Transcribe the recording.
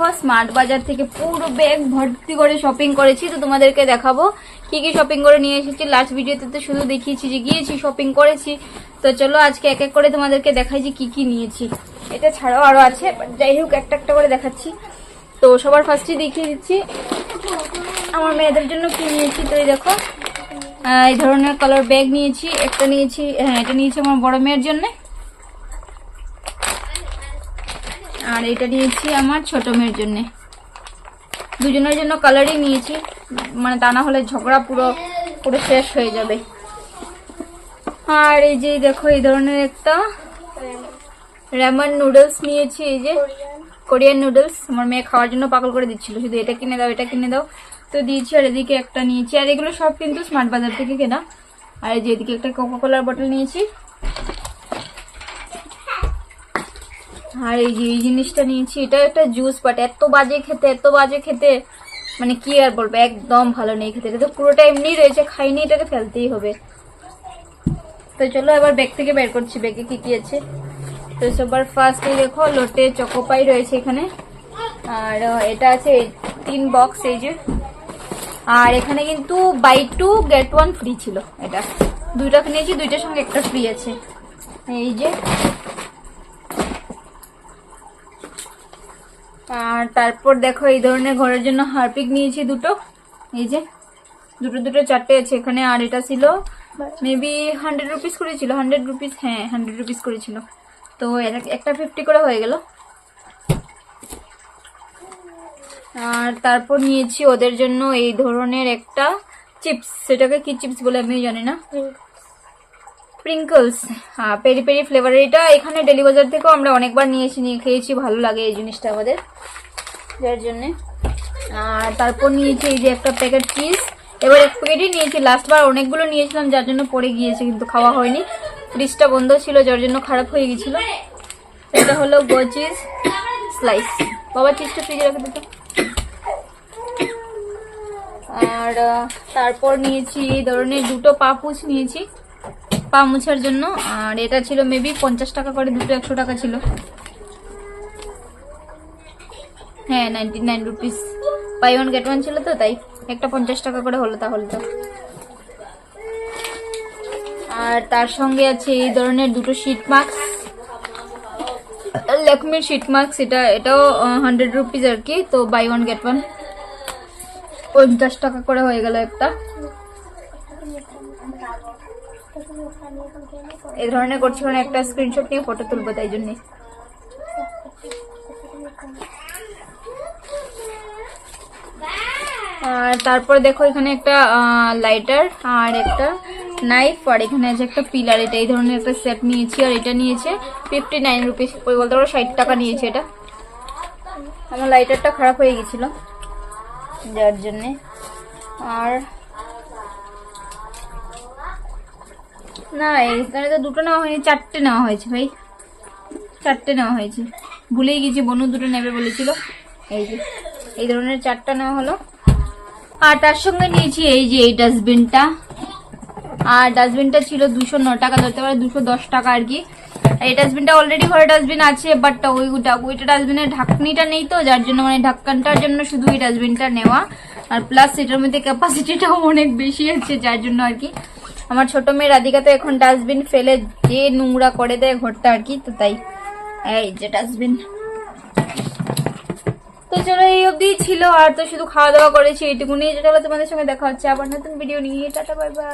দেখো স্মার্ট বাজার থেকে পুরো ব্যাগ ভর্তি করে শপিং করেছি। তো তোমাদেরকে দেখাবো কি কি শপিং করে নিয়ে এসেছি। লাস্ট ভিডিওতে তো শুধু দেখিয়েছি যে গিয়েছি শপিং করেছি। তো চলো আজকে এক এক করে তোমাদেরকে দেখাই যে কি কি নিয়েছি। এটা ছাড়াও আরও আছে যাই হোক, একটা একটা করে দেখাচ্ছি। তো সবার ফার্স্টে দেখিয়ে দিচ্ছি। আমার মেয়েদের জন্য কি নিয়েছি, তো এই দেখো। এই ধরনের কালার ব্যাগ নিয়েছি। একটা নিয়েছি হ্যাঁ এটা নিয়েছি আমার বড় মেয়ের জন্য। আর এটা নিয়েছি আমার ছোট মেয়ের জন্য। দুজনের জন্য কালারই নিয়েছি মানে তা না হলে ঝগড়া পুরো পুরো শেষ হয়ে যাবে। আর এই যে দেখো, এই ধরনের একটা র্যামন নুডলস নিয়েছি, এই যে কোরিয়ান নুডলস আমার মেয়ে খাওয়ার জন্য পাগল করে দিচ্ছিল, শুধু এটা কিনে দাও, এটা কিনে দাও। তো দিয়েছি আর এদিকে একটা নিয়েছি, আর এগুলো সব কিন্তু স্মার্ট বাজার থেকে কেনা। আর এই যে এদিকে একটা কোকো কোলার বটল নিয়েছি। আর এই যে, এই জিনিসটা নিয়েছি এটা একটা জুস বাট এত বাজে খেতে, এত বাজে খেতে। মানে কি আর বলব, একদম ভালো নেই খেতে। এটা তো পুরোটা এমনি রয়েছে, খাইনি, এটাকে ফেলতেই হবে। তো চলো এবার ব্যাগ থেকে বের করছি ব্যাগে কি কি আছে। তো সবার ফার্স্ট দেখো লোটে চকোপাই রয়েছে এখানে। আর এটা আছে তিন বক্স এই যে। আর এখানে কিন্তু buy two get one free ছিল এটা। দুইটা নিয়েছি, দুইটার সঙ্গে একটা ফ্রি আছে। এই যে আর তারপর দেখো এই ধরনের ঘরের জন্য হারপিক নিয়েছি দুটো। এই যে, দুটো দুটো চারটে আছে এখানে, আর এটা ছিল মেবি হান্ড্রেড রুপিস করেছিল হান্ড্রেড রুপিস হ্যাঁ হান্ড্রেড রুপিস করেছিল। তো একটা ফিফটি করে হয়ে গেল। আর তারপর নিয়েছি ওদের জন্য এই ধরনের একটা চিপস। সেটাকে কি চিপস বলে আমি জানি না। প্রিঙ্কলস হ্যাঁ পেরি পেরি ফ্লেভারের এটা এখানে ডেলি বাজার থেকেও আমরা অনেকবার নিয়েছি নিয়ে খেয়েছি, ভালো লাগে এই জিনিসটা আমাদের। যার জন্যে। আর তারপর নিয়েছি এই যে একটা প্যাকেট চিজ এবার এক প্যাকেটই নিয়েছি। লাস্টবার অনেকগুলো নিয়েছিলাম, যার জন্য পড়ে গিয়েছে, কিন্তু খাওয়া হয়নি। ফ্রিজটা বন্ধ ছিল, যার জন্য খারাপ হয়ে গেছিল এটা হলো গো চিজ স্লাইস বাবা চিজটা ফ্রিজে রেখে দিত আর তারপর নিয়েছি, এই ধরনের দুটো পাপুচ নিয়েছি। পা মুছার জন্য, আর এটা ছিল মেবি পঞ্চাশ টাকা করে, দুটো একশো টাকা ছিল। হ্যাঁ ninety nine rupees buy one get one ছিল তো, তাই একটা পঞ্চাশ টাকা করে হলো তাহলে তো। আর তার সঙ্গে আছে এই ধরনের দুটো শিট মাস্ক ল্যাকমির শিট মাস্ক এটা, এটাও হান্ড্রেড রুপিস আর কি, তো বাই ওয়ান গেট ওয়ান পঞ্চাশ টাকা করে হয়ে গেল একটা। এই ধরনের করছি কারণ একটা স্ক্রিনশট নিয়ে ফটো তুলবো তাই জন্যে। আর তারপর দেখো এখানে একটা লাইটার আর একটা নাইফ আর এখানে আছে একটা পিলার এটা এই ধরনের একটা সেট নিয়েছি আর এটা নিয়েছে ফিফটি নাইন রুপিস ওই বলতে পারো ষাট টাকা নিয়েছে এটা। আমার লাইটারটা খারাপ হয়ে গেছিল, যার জন্যে। আর না এখানে তো দুটো নেওয়া হয়নি, চারটে নেওয়া হয়েছে ভাই। চারটে নেওয়া হয়েছে। ভুলেই গেছি, বনু দুটো নেবে বলেছিল। এই যে, এই ধরনের চারটা নেওয়া হলো। আর তার সঙ্গে নিয়েছি এই যে, এই ডাস্টবিনটা। আর ডাস্টবিনটা ছিল দুশো ন টাকা, ধরতে পারে দুশো দশ টাকা আর কি। এই ডাস্টবিনটা অলরেডি ঘরে ডাস্টবিন আছে বাট ওই ওইটা ডাস্টবিনের ঢাকনিটা নেই তো, যার জন্য মানে ঢাক্কানটার জন্য শুধু এই ডাস্টবিনটা নেওয়া। আর প্লাস এটার মধ্যে ক্যাপাসিটিটাও অনেক বেশি আছে, যার জন্য আর কি। আমার ছোট মেয়ে রাধিকা তো এখন ডাস্টবিন ফেলে যে নোংরা করে দেয় ঘরটা আর কি, তো তাই। এই যে ডাস্টবিন তো চলো, এই অবধি ছিল, আর তো শুধু খাওয়া দাওয়া করেছি, এইটুকুনি। চলো তোমাদের সঙ্গে দেখা হচ্ছে আবার নতুন ভিডিও নিয়ে। Tata bye bye